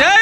ಜೈ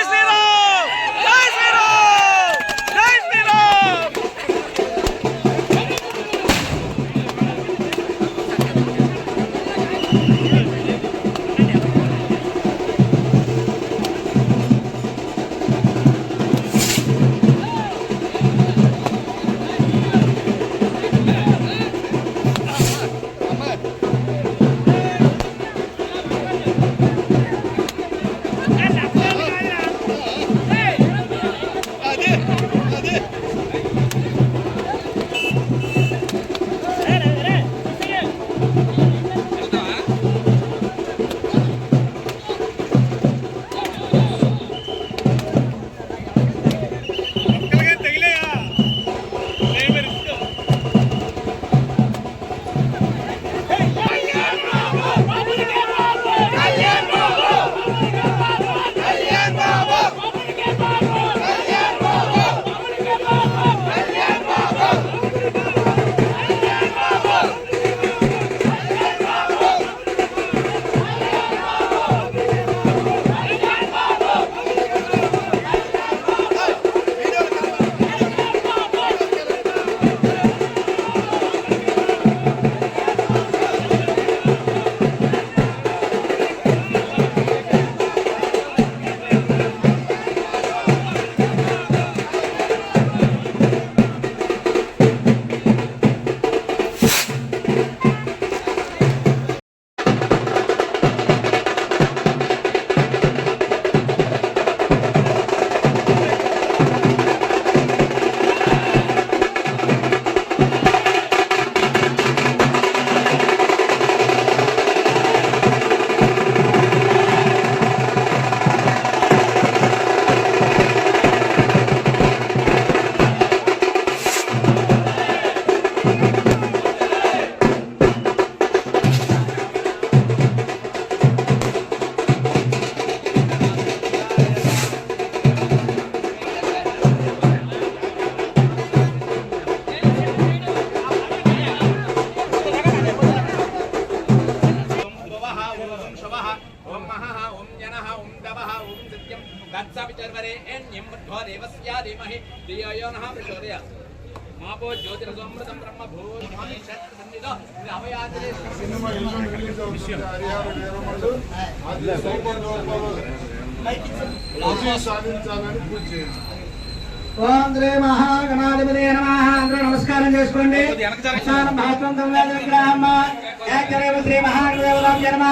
cinema ఇల్లు release అవుతుంది హరిహర వీరమల్లు అది సూపర్ విజయం సాధించాలని పూజ చేయండి ఓం శ్రీ మహాగణాధిపతి నమ. అందరూ నమస్కారం చేసుకోండి. మహాత్మంతం విగ్రహమ్మ శ్రీ మహాదేవరాం జన్మ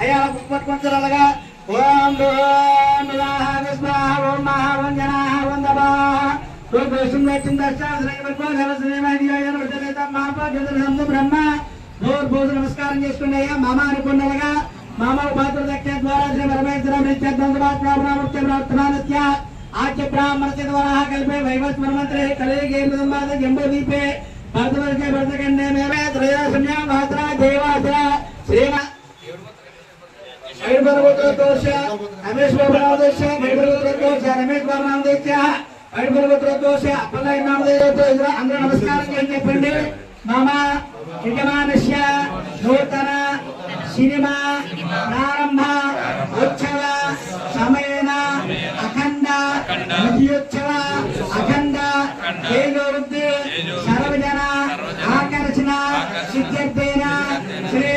అయ్యా పుష్పత్వంతులుగా ఓం బ్రహ్మ నమస్కారం చేసుకున్నాయా మామ అనుకున్నలుగా మామ పాత్ర దక్ష ద్వారా శ్రీ పరమేశ్వర ఆచ్య బ్రాహ్మణ ద్వారా వైవస్ వైవస్మరమంత్రే కలిగే మృదంబాద జంబోదీపే భరతవర్గే భరతకండే మేమే త్రయోసమ్యా మాత్ర దేవాసుర శ్రీమ రమేష్ బాబునామదేశ ఐడుపర్వతోష రమేష్ బాబునామదేశ ఐడుపర్వతోష అప్పలయ్య నామదేశ అందరూ నమస్కారం చేయండి చెప్పండి మామ యజమానస్య నూతన సినిమా ప్రారంభ ఉత్సవ సమయేన అఖండ విజయోత్సవ అఖండ తేజోవృద్ధి సర్వజన ఆకర్షణ సిద్ధ్యర్థేన శ్రీ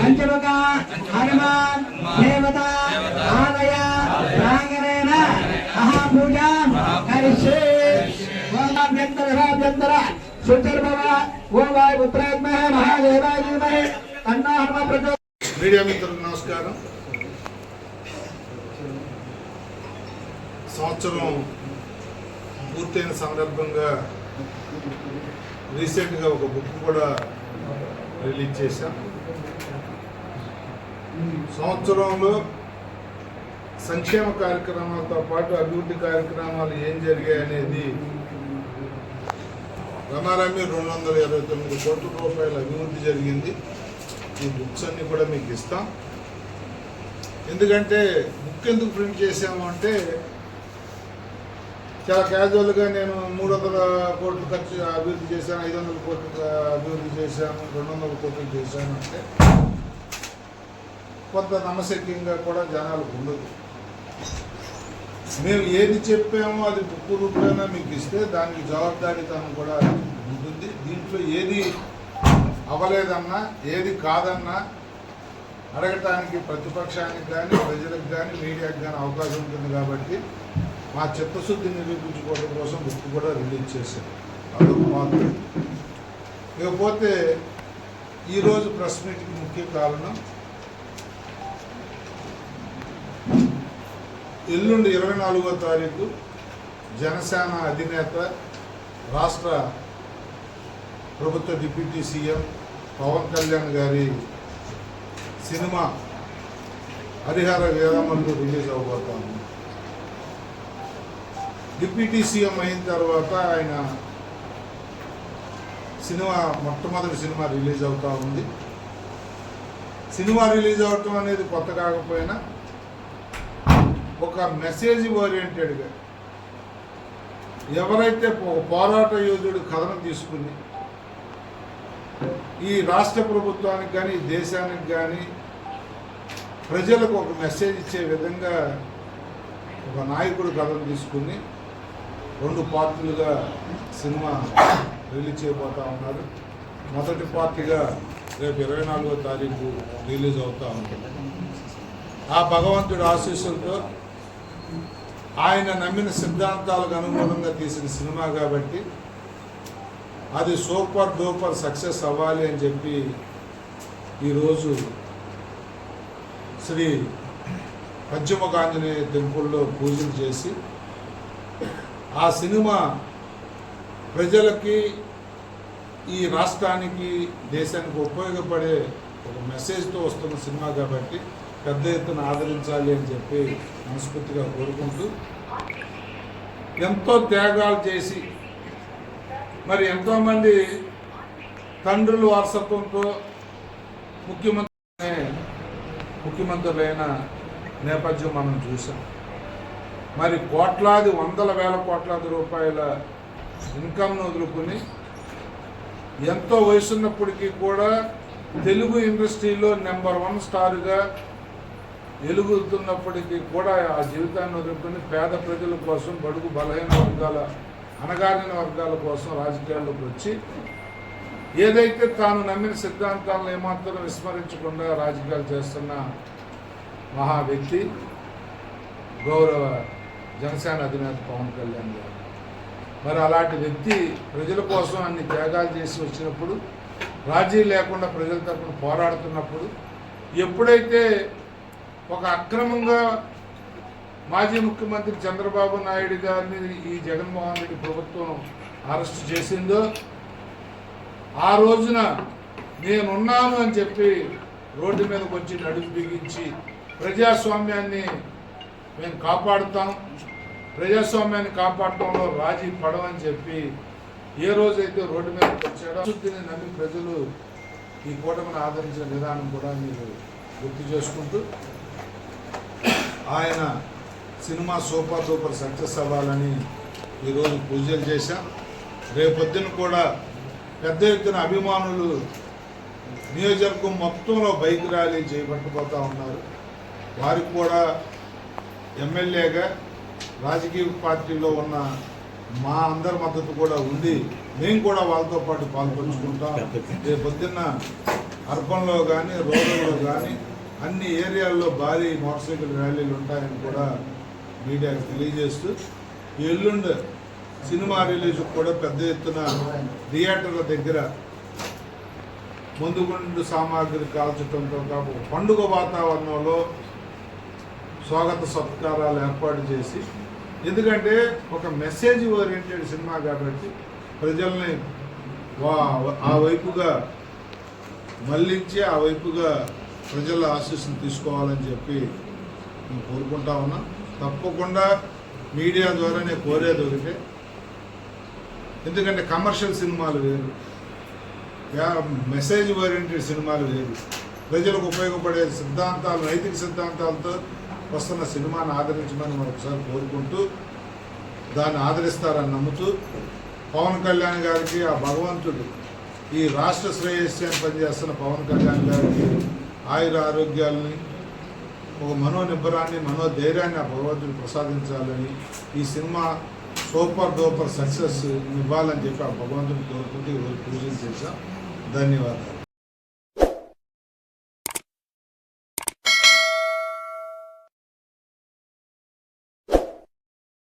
పంచముఖ హనుమాన్ దేవత ఆలయ పుత్రాత్మహ మహాదేవాయ ధీమహి హనుమ మీడియా మిత్రులకు నమస్కారం. సంవత్సరం పూర్తయిన సందర్భంగా రీసెంట్గా ఒక బుక్ కూడా రిలీజ్ చేశాం. సంవత్సరంలో సంక్షేమ కార్యక్రమాలతో పాటు అభివృద్ధి కార్యక్రమాలు ఏం జరిగాయి అనేది రమారమి రెండు వందల ఇరవై తొమ్మిది కోట్ల రూపాయల అభివృద్ధి జరిగింది. ఈ బుక్స్ అన్నీ కూడా మీకు ఇస్తాం. ఎందుకంటే బుక్ ఎందుకు ప్రింట్ చేసాము అంటే చాలా క్యాజువల్గా నేను మూడు వందల కోట్లు ఖర్చు అభివృద్ధి చేశాను ఐదు వందల కోట్లు అభివృద్ధి చేశాను రెండు వందల కోట్లు చేశాను అంటే కొంత నమ్మశక్యంగా కూడా జనాలకు ఉండదు. మేము ఏది చెప్పామో అది బుక్ రూపంలో మీకు ఇస్తే దానికి జవాబారితనం కూడా ఉంటుంది. దీంట్లో ఏది అవ్వలేదన్నా ఏది కాదన్నా అడగటానికి ప్రతిపక్షానికి కానీ ప్రజలకు కానీ మీడియాకి కానీ అవకాశం ఉంటుంది కాబట్టి మా చిత్తశుద్ధి నిరూపించుకోవడం కోసం బుక్ కూడా రిలీజ్ చేశాం అదొక మాత్రం ఇకపోతే ఈరోజు ప్రెస్ మీట్కి ముఖ్య కారణం ఎల్లుండి ఇరవై నాలుగో తారీఖు జనసేన అధినేత రాష్ట్ర ప్రభుత్వ డిప్యూటీ సీఎం పవన్ కళ్యాణ్ గారి సినిమా హరిహర వీరమల్లు రిలీజ్ అవబోతా ఉంది. డిప్యూటీ సీఎం అయిన తర్వాత ఆయన సినిమా మొట్టమొదటి సినిమా రిలీజ్ అవుతూ ఉంది. సినిమా రిలీజ్ అవటం అనేది కొత్త కాకపోయినా ఒక మెసేజ్ ఓరియంటెడ్గా ఎవరైతే పోరాట యోధుడు కథను తీసుకుని ఈ రాష్ట్ర ప్రభుత్వానికి కానీ ఈ దేశానికి కానీ ప్రజలకు ఒక మెసేజ్ ఇచ్చే విధంగా ఒక నాయకుడు కథను తీసుకుని రెండు పార్టీలుగా సినిమా రిలీజ్ చేయబోతా ఉన్నారు. మొదటి పార్టీగా రేపు ఇరవై నాలుగో తారీఖు రిలీజ్ అవుతూ ఉంటుంది. ఆ భగవంతుడి ఆశీస్సులతో ఆయన నమ్మిన సిద్ధాంతాలకు అనుగుణంగా తీసిన సినిమా కాబట్టి అది సూపర్ డూపర్ సక్సెస్ అవ్వాలి అని చెప్పి ఈరోజు శ్రీ పశ్చిమకాంజనేయ టెంపుల్లో పూజలు చేసి ఆ సినిమా ప్రజలకి ఈ రాష్ట్రానికి దేశానికి ఉపయోగపడే ఒక మెసేజ్తో వస్తున్న సినిమా కాబట్టి పెద్ద ఎత్తున ఆదరించాలి అని చెప్పి మనస్ఫూర్తిగా కోరుకుంటూ ఎంతో త్యాగాలు చేసి మరి ఎంతోమంది తండ్రుల వారసత్వంతో ముఖ్యమంత్రి ముఖ్యమంత్రులైన నేపథ్యం మనం చూసాం మరి కోట్లాది వందల వేల కోట్లాది రూపాయల ఇన్కమ్ను వదులుకుని ఎంతో వయసున్నప్పటికీ కూడా తెలుగు ఇండస్ట్రీలో నెంబర్ వన్ స్టార్గా వెలుగుతున్నప్పటికీ కూడా ఆ జీవితాన్ని వదులుకొని పేద ప్రజల కోసం బడుగు బలహీన వర్గాల అణగారిన వర్గాల కోసం రాజకీయాల్లోకి వచ్చి ఏదైతే తాను నమ్మిన సిద్ధాంతాలను ఏమాత్రం విస్మరించకుండా రాజకీయాలు చేస్తున్న మహా వ్యక్తి గౌరవ జనసేన అధినేత పవన్ కళ్యాణ్ గారు. మరి అలాంటి వ్యక్తి ప్రజల కోసం అన్ని త్యాగాలు చేసి వచ్చినప్పుడు రాజీ లేకుండా ప్రజల తరపున పోరాడుతున్నప్పుడు ఎప్పుడైతే ఒక అక్రమంగా మాజీ ముఖ్యమంత్రి చంద్రబాబు నాయుడు గారిని ఈ జగన్మోహన్ రెడ్డి ప్రభుత్వం అరెస్ట్ చేసిందో ఆ రోజున నేనున్నాను అని చెప్పి రోడ్డు మీదకి వచ్చి నడుము బిగించి ప్రజాస్వామ్యాన్ని మేము కాపాడుతాం ప్రజాస్వామ్యాన్ని కాపాడటంలో రాజీ పడమని చెప్పి ఏ రోజైతే రోడ్డు మీదకి వచ్చాడో శుద్ధిని నమ్మి ప్రజలు ఈ కూటమిని ఆదరించిన విధానం కూడా మీరు గుర్తు చేసుకుంటూ ఆయన సినిమా సూపర్ సూపర్ సక్సెస్ అవ్వాలని ఈరోజు పూజలు చేశాం. రేపొద్దున కూడా పెద్ద ఎత్తున అభిమానులు నియోజకవర్గం మొత్తంలో బైక్ ర్యాలీ చేపట్టబోతా ఉన్నారు. వారికి కూడా ఎమ్మెల్యేగా రాజకీయ పార్టీలో ఉన్న మా అందరి మద్దతు కూడా ఉంది మేము కూడా వాళ్ళతో పాటు పాల్పంచుకుంటాం. రేపు పొద్దున్న అర్బన్లో కానీ రూరల్లో కానీ అన్ని ఏరియాల్లో భారీ మోటార్ సైకిల్ ర్యాలీలు ఉంటాయని కూడా మీడియాకి తెలియజేస్తూ ఎల్లుండి సినిమా రిలీజ్ కూడా పెద్ద ఎత్తున థియేటర్ల దగ్గర ముందుగుండు సామాగ్రి కాల్చడంతో కాపు పండుగ వాతావరణంలో స్వాగత సత్కారాలు ఏర్పాటు చేసి ఎందుకంటే ఒక మెసేజ్ ఓరియంటెడ్ సినిమా కాబట్టి ప్రజల్ని వా- ఆ వైపుగా మళ్ళించి ఆ వైపుగా ప్రజల ఆశీస్సులు తీసుకోవాలని చెప్పి నేను కోరుకుంటా ఉన్నా. తప్పకుండా మీడియా ద్వారా నేను కోరేది ఒకటే ఎందుకంటే కమర్షియల్ సినిమాలు వేరు. యా- మెసేజ్ ఓరియంటెడ్ సినిమాలు వేరు. ప్రజలకు ఉపయోగపడే సిద్ధాంతాలు నైతిక సిద్ధాంతాలతో వస్తున్న సినిమాను ఆదరించమని మరొకసారి కోరుకుంటూ దాన్ని ఆదరిస్తారని నమ్ముతూ పవన్ కళ్యాణ్ గారికి ఆ భగవంతుడు ఈ రాష్ట్ర శ్రేయస్యాన్ని పనిచేస్తున్న పవన్ కళ్యాణ్ గారికి ఆయుర ఆరోగ్యాలని ఒక మనోనిబ్బరాన్ని మనోధైర్యాన్ని ఆ భగవంతుడు ప్రసాదించాలని ఈ సినిమా సూపర్ డూపర్ సక్సెస్ ఇవ్వాలని చెప్పి ఆ భగవంతుని కోరుకుంటూ ఈరోజు పూజలు చేశాం. ధన్యవాదాలు.